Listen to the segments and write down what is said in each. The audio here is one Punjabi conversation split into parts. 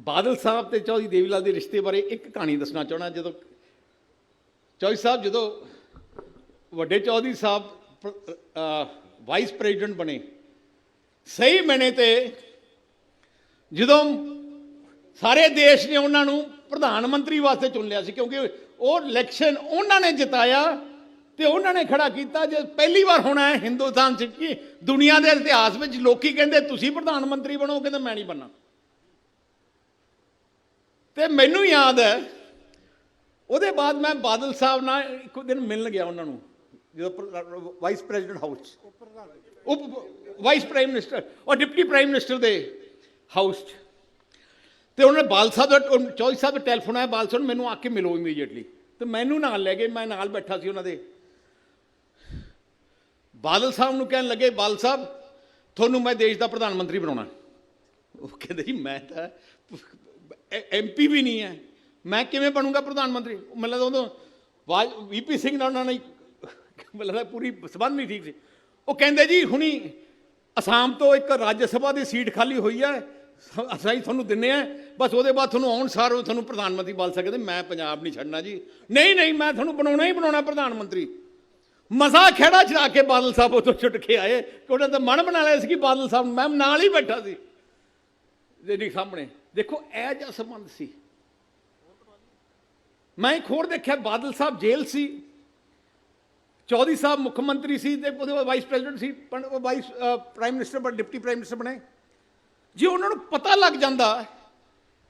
ਬਾਦਲ ਸਾਹਿਬ ਤੇ ਚੌਧਰੀ ਦੇਵੀ ਲਾਲ ਦੇ ਰਿਸ਼ਤੇ ਬਾਰੇ ਇੱਕ ਕਹਾਣੀ ਦੱਸਣਾ ਚਾਹਣਾ ਜਦੋਂ ਚੌਧਰੀ ਸਾਹਿਬ, ਜਦੋਂ ਵੱਡੇ ਚੌਧਰੀ ਸਾਹਿਬ ਵਾਈਸ ਪ੍ਰੈਜ਼ੀਡੈਂਟ ਬਣੇ, ਸਹੀ ਮੈਨੇ ਤੇ ਜਦੋਂ ਸਾਰੇ ਦੇਸ਼ ਨੇ ਉਹਨਾਂ ਨੂੰ ਪ੍ਰਧਾਨ ਮੰਤਰੀ ਵਾਸਤੇ ਚੁਣ ਲਿਆ ਸੀ, ਕਿਉਂਕਿ ਉਹ ਇਲੈਕਸ਼ਨ ਉਹਨਾਂ ਨੇ ਜਿਤਾਇਆ ਤੇ ਉਹਨਾਂ ਨੇ ਖੜਾ ਕੀਤਾ ਜੇ ਪਹਿਲੀ ਵਾਰ ਹੋਣਾ ਹੈ ਹਿੰਦੁਸਤਾਨ 'ਚ, ਕੀ ਦੁਨੀਆ ਦੇ ਇਤਿਹਾਸ ਵਿੱਚ ਲੋਕੀ ਕਹਿੰਦੇ ਤੁਸੀਂ ਪ੍ਰਧਾਨ ਮੰਤਰੀ ਬਣੋ ਉਹ ਕਹਿੰਦੇ ਮੈਂ ਨਹੀਂ ਬਣਨਾ। ਤੇ ਮੈਨੂੰ ਯਾਦ ਹੈ, ਉਹਦੇ ਬਾਅਦ ਮੈਂ ਬਾਦਲ ਸਾਹਿਬ ਨਾਲ ਇੱਕ ਦਿਨ ਮਿਲਣ ਗਿਆ ਉਹਨਾਂ ਨੂੰ, ਜਦੋਂ ਵਾਈਸ ਪ੍ਰੈਜ਼ੀਡੈਂਟ ਹਾਊਸ ਉਪ ਵਾਈਸ ਪ੍ਰਾਈਮ ਮਿਨਿਸਟਰ ਔਰ ਡਿਪਟੀ ਪ੍ਰਾਈਮ ਮਿਨਿਸਟਰ ਦੇ ਹਾਊਸ 'ਚ। ਤੇ ਉਹਨਾਂ ਨੇ ਬਾਲ ਸਾਹਿਬ ਦਾ ਉਹ ਚੌਧਰੀ ਸਾਹਿਬ ਦਾ ਟੈਲੀਫੋਨ ਆਇਆ ਬਾਲ ਸਾਹਿਬ ਮੈਨੂੰ ਆ ਕੇ ਮਿਲੋ ਇਮੀਡੀਏਟਲੀ ਤੇ ਮੈਨੂੰ ਨਾਲ ਲੈ ਗਏ, ਮੈਂ ਨਾਲ ਬੈਠਾ ਸੀ ਉਹਨਾਂ ਦੇ। ਬਾਦਲ ਸਾਹਿਬ ਨੂੰ ਕਹਿਣ ਲੱਗੇ ਬਾਲ ਸਾਹਿਬ, ਤੁਹਾਨੂੰ ਮੈਂ ਦੇਸ਼ ਦਾ ਪ੍ਰਧਾਨ ਮੰਤਰੀ ਬਣਾਉਣਾ। ਉਹ ਕਹਿੰਦੇ ਜੀ, ਮੈਂ ਤਾਂ ਐਮਪੀ ਵੀ ਨਹੀਂ ਹੈ ਮੈਂ ਕਿਵੇਂ ਬਣੂੰਗਾ ਪ੍ਰਧਾਨ ਮੰਤਰੀ? ਮੈਨੂੰ ਲੱਗਦਾ ਉਦੋਂ ਵੀਪੀ ਸਿੰਘ ਨਾਲ ਉਹਨਾਂ ਨੇ ਮਤਲਬ ਪੂਰੀ ਸਬੰਧ ਨਹੀਂ ਠੀਕ ਸੀ। ਉਹ ਕਹਿੰਦੇ ਜੀ, ਹੁਣੀ ਅਸਾਮ ਤੋਂ ਇੱਕ ਰਾਜ ਸਭਾ ਦੀ ਸੀਟ ਖਾਲੀ ਹੋਈ ਹੈ ਸ- ਤੁਹਾਨੂੰ ਦਿੰਨੇ ਆ ਬਸ ਉਹਦੇ ਬਾਅਦ ਤੁਹਾਨੂੰ ਆਉਣ ਸਾਰ ਤੁਹਾਨੂੰ ਪ੍ਰਧਾਨ ਮੰਤਰੀ ਬਣ ਸਕਦੇ। ਮੈਂ ਪੰਜਾਬ ਨਹੀਂ ਛੱਡਣਾ ਜੀ। ਨਹੀਂ ਨਹੀਂ, ਮੈਂ ਤੁਹਾਨੂੰ ਬਣਾਉਣਾ ਹੀ ਬਣਾਉਣਾ ਪ੍ਰਧਾਨ ਮੰਤਰੀ। ਮਜ਼ਾ ਖੇੜਾ ਚੜਾ ਕੇ ਬਾਦਲ ਸਾਹਿਬ ਉਤੋਂ ਛੁੱਟ ਕੇ ਆਏ। ਕਿ ਉਹਨਾਂ ਦਾ ਮਨ ਬਣਾ ਲਿਆ ਸੀ ਕਿ ਬਾਦਲ ਸਾਹਿਬ, ਮੈਂ ਨਾਲ ਹੀ ਬੈਠਾ ਸੀ। ਜਿਹੜੀ ਸਾਹਮਣੇ। ਦੇਖੋ, ਇਹ ਜਿਹਾ ਸੰਬੰਧ ਸੀ। ਮੈਂ ਇੱਕ ਹੋਰ ਦੇਖਿਆ, ਬਾਦਲ ਸਾਹਿਬ ਜੇਲ੍ਹ ਸੀ। ਚੌਧਰੀ ਸਾਹਿਬ ਮੁੱਖ ਮੰਤਰੀ ਸੀ ਤੇ ਉਹਦੇ ਬਾਅਦ ਵਾਈਸ ਪ੍ਰੈਜ਼ੀਡੈਂਟ ਸੀ, ਪਰ ਉਹ ਵਾਈਸ ਪ੍ਰਾਈਮ ਮਿਨਿਸਟਰ ਬਣ ਡਿਪਟੀ ਪ੍ਰਾਈਮ ਮਿਨਿਸਟਰ ਬਣੇ। ਜੇ ਉਹਨਾਂ ਨੂੰ ਪਤਾ ਲੱਗ ਜਾਂਦਾ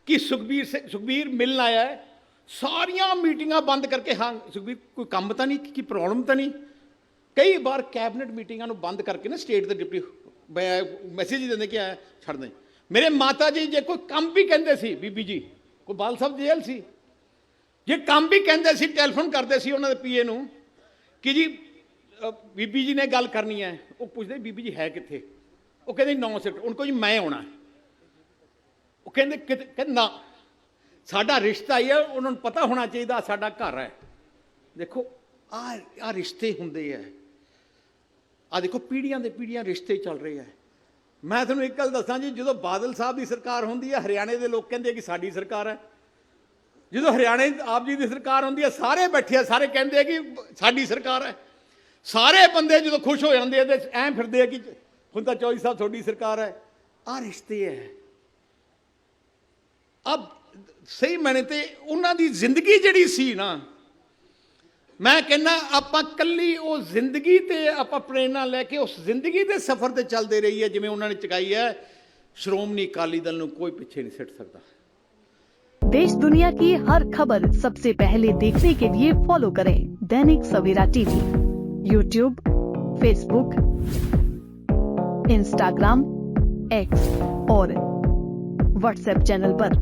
ਕਿ ਸੁਖਬੀਰ ਸੁਖਬੀਰ ਮਿਲਣ ਆਇਆ ਹੈ, ਸਾਰੀਆਂ ਮੀਟਿੰਗਾਂ ਬੰਦ ਕਰਕੇ, ਹਾਂ, ਸੁਖਬੀਰ, ਕੋਈ ਕੰਮ ਤਾਂ ਨਹੀਂ, ਕੀ ਪ੍ਰੋਬਲਮ ਤਾਂ ਨਹੀਂ? ਕਈ ਵਾਰ ਕੈਬਨਿਟ ਮੀਟਿੰਗਾਂ ਨੂੰ ਬੰਦ ਕਰਕੇ ਨਾ ਸਟੇਟ ਦੇ ਡਿਪਟੀ ਮੈਸੇਜ ਦਿੰਦੇ ਕਿ ਆ ਛੱਡ ਦੇ। ਮੇਰੇ ਮਾਤਾ ਜੀ ਜੇ ਕੋਈ ਕੰਮ ਵੀ ਕਹਿੰਦੇ ਸੀ, ਬੀਬੀ ਜੀ, ਕੋਈ ਬਾਲ ਸਾਹਿਬ ਜੇਲ੍ਹ ਸੀ। ਜੇ ਕੰਮ ਵੀ ਕਹਿੰਦੇ ਸੀ, ਟੈਲੀਫੋਨ ਕਰਦੇ ਸੀ ਉਹਨਾਂ ਦੇ ਪੀਏ ਨੂੰ, ਕਿ ਜੀ ਬੀਬੀ ਜੀ ਨੇ ਗੱਲ ਕਰਨੀ ਹੈ, ਉਹ ਪੁੱਛਦੇ ਬੀਬੀ ਜੀ ਹੈ ਕਿੱਥੇ? ਉਹ ਕਹਿੰਦੇ ਨੌ ਸਿਫਟ ਉਹਨਾਂ ਕੋਲ ਜੀ ਮੈਂ ਆਉਣਾ ਉਹ ਕਹਿੰਦੇ ਕਿਤੇ- ਕਹਿੰਦੇ ਨਾ, ਸਾਡਾ ਰਿਸ਼ਤਾ ਹੀ ਹੈ, ਉਹਨਾਂ ਨੂੰ ਪਤਾ ਹੋਣਾ ਚਾਹੀਦਾ ਸਾਡਾ ਘਰ ਹੈ। ਦੇਖੋ ਆ ਆ ਰਿਸ਼ਤੇ ਹੁੰਦੇ ਆ ਆ ਦੇਖੋ, ਪੀੜ੍ਹੀਆਂ ਦੇ ਪੀੜ੍ਹੀਆਂ ਰਿਸ਼ਤੇ ਚੱਲ ਰਹੇ ਆ ਮੈਂ ਤੁਹਾਨੂੰ ਇੱਕ ਗੱਲ ਦੱਸਾਂ ਜੀ, ਜਦੋਂ ਬਾਦਲ ਸਾਹਿਬ ਦੀ ਸਰਕਾਰ ਹੁੰਦੀ ਹੈ, ਹਰਿਆਣੇ ਦੇ ਲੋਕ ਕਹਿੰਦੇ ਕਿ ਸਾਡੀ ਸਰਕਾਰ ਹੈ। ਜਦੋਂ ਹਰਿਆਣੇ ਆਪ ਜੀ ਦੀ ਸਰਕਾਰ ਹੁੰਦੀ ਹੈ, ਸਾਰੇ ਬੈਠੇ ਆ, ਸਾਰੇ ਕਹਿੰਦੇ ਆ ਕਿ ਸਾਡੀ ਸਰਕਾਰ ਹੈ। ਸਾਰੇ ਬੰਦੇ ਜਦੋਂ ਖੁਸ਼ ਹੋ ਜਾਂਦੇ ਆ, ਤੇ ਐਂ ਫਿਰਦੇ ਆ ਕਿ ਹੁਣ ਤਾਂ ਚੌਧਰੀ ਸਾਹਿਬ ਤੁਹਾਡੀ ਸਰਕਾਰ ਹੈ। ਆ ਰਿਸ਼ਤੇ ਹੈ ਅਬ ਸਹੀ ਮੈਨੇ ਤੇ ਉਹਨਾਂ ਦੀ ਜ਼ਿੰਦਗੀ ਜਿਹੜੀ ਸੀ ਨਾ ਮੈਂ ਕਹਿੰਦਾ ਆਪਾਂ ਕੱਲੀ ਉਹ ਜ਼ਿੰਦਗੀ ਤੇ ਆਪਾਂ ਪ੍ਰੇਰਣਾ ਲੈ ਕੇ ਉਸ ਜ਼ਿੰਦਗੀ ਦੇ ਸਫ਼ਰ ਤੇ ਚੱਲਦੇ ਰਹੀਏ ਜਿਵੇਂ ਉਹਨਾਂ ਨੇ ਚਕਾਈ ਹੈ ਸ਼੍ਰੋਮਣੀ ਅਕਾਲੀ ਦਲ ਨੂੰ ਕੋਈ ਪਿੱਛੇ ਨਹੀਂ ਸਿੱਟ ਸਕਦਾ देश दुनिया की हर खबर सबसे पहले देखने के लिए फॉलो करें Dainik Savera TV YouTube Facebook Instagram X और व्हाट्सएप चैनल पर।